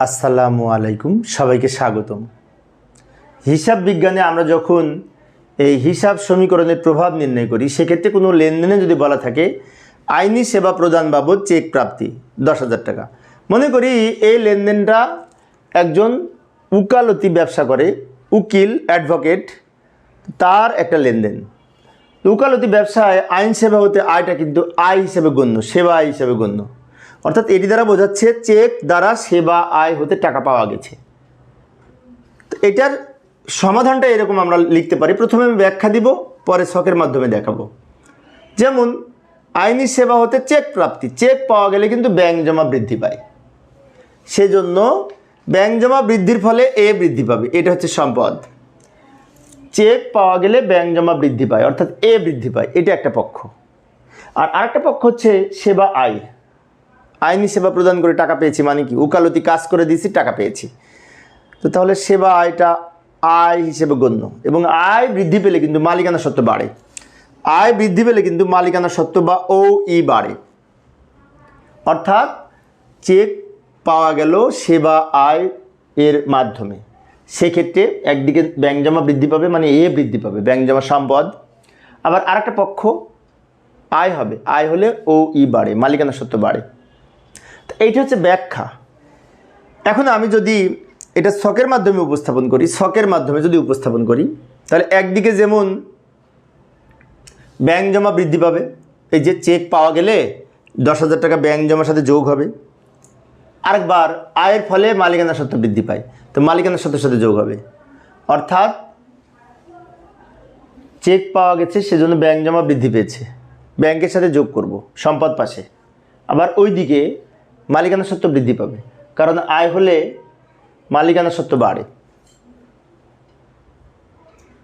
আসসালামু আলাইকুম, সবাইকে স্বাগতম। হিসাব বিজ্ঞানে আমরা যখন এই হিসাব সমীকরণের প্রভাব নির্ণয় করি, সেক্ষেত্রে কোনো লেনদেনে যদি বলা থাকে, আইনি সেবা প্রদান বাবদ চেক প্রাপ্তি দশ হাজার টাকা। মনে করি এই লেনদেনটা একজন উকালতি ব্যবসা করে, উকিল, অ্যাডভোকেট, তার একটা লেনদেন। উকালতি ব্যবসায় আইন সেবা হতে আয়টা কিন্তু আয় হিসেবে গণ্য, সেবা হিসেবে গণ্য। অর্থাৎ এটি দ্বারা বোঝাচ্ছে চেক দ্বারা সেবা, আয় হতে টাকা পাওয়া গেছে। তো এটার সমাধানটা এরকম আমরা লিখতে পারি। প্রথমে আমি ব্যাখ্যা দিব, পরে শখের মাধ্যমে দেখাবো। যেমন, আইনি সেবা হতে চেক প্রাপ্তি। চেক পাওয়া গেলে কিন্তু ব্যাংক জমা বৃদ্ধি পায়। সেজন্য ব্যাংক জমা বৃদ্ধির ফলে এ বৃদ্ধি পাবে। এটা হচ্ছে সম্পদ। চেক পাওয়া গেলে ব্যাংক জমা বৃদ্ধি পায়, অর্থাৎ এ বৃদ্ধি পায়। এটা একটা পক্ষ। আর আরেকটা পক্ষ হচ্ছে সেবা আয়। আইনি সেবা প্রদান করে টাকা পেয়েছি মানে কি? উকালতি কাজ করে দিয়েছি, টাকা পেয়েছি। তো তাহলে সেবা আয়টা আয় হিসেবে গণ্য। এবং আয় বৃদ্ধি পেলে কিন্তু মালিকানা সত্ত্ব বাড়ে। আয় বৃদ্ধি পেলে কিন্তু মালিকানা সত্ত্ব বা ও ই বাড়ে। অর্থাৎ চেক পাওয়া গেল সেবা আয় এর মাধ্যমে। সেক্ষেত্রে একদিকে ব্যাংক জমা বৃদ্ধি পাবে মানে এ বৃদ্ধি পাবে, ব্যাংক জমা সম্পদ। আবার আরেকটা পক্ষ, আয় হবে। আয় হলে ও ই বাড়ে, মালিকানা সত্ত্ব বাড়ে। এইটা হচ্ছে ব্যাখ্যা। এখন আমি যদি এটা শখের মাধ্যমে উপস্থাপন করি, শখের মাধ্যমে যদি উপস্থাপন করি, তাহলে একদিকে যেমন ব্যাংক জমা বৃদ্ধি পাবে, এই যে চেক পাওয়া গেলে দশ হাজার টাকা ব্যাংক জমার সাথে যোগ হবে, আরেকবার আয়ের ফলে মালিকানা সত্ত্ব বৃদ্ধি পায়, তো মালিকানা সত্ত্বের সাথে যোগ হবে। অর্থাৎ চেক পাওয়া গেছে, সেজন্য ব্যাংক জমা বৃদ্ধি পেয়েছে, ব্যাংকের সাথে যোগ করব, সম্পদ পাশে। আবার ওইদিকে মালিকানা সত্ত্ব বৃদ্ধি পাবে। কারণ আয় হলে মালিকানা সত্ত্ব বাড়ে।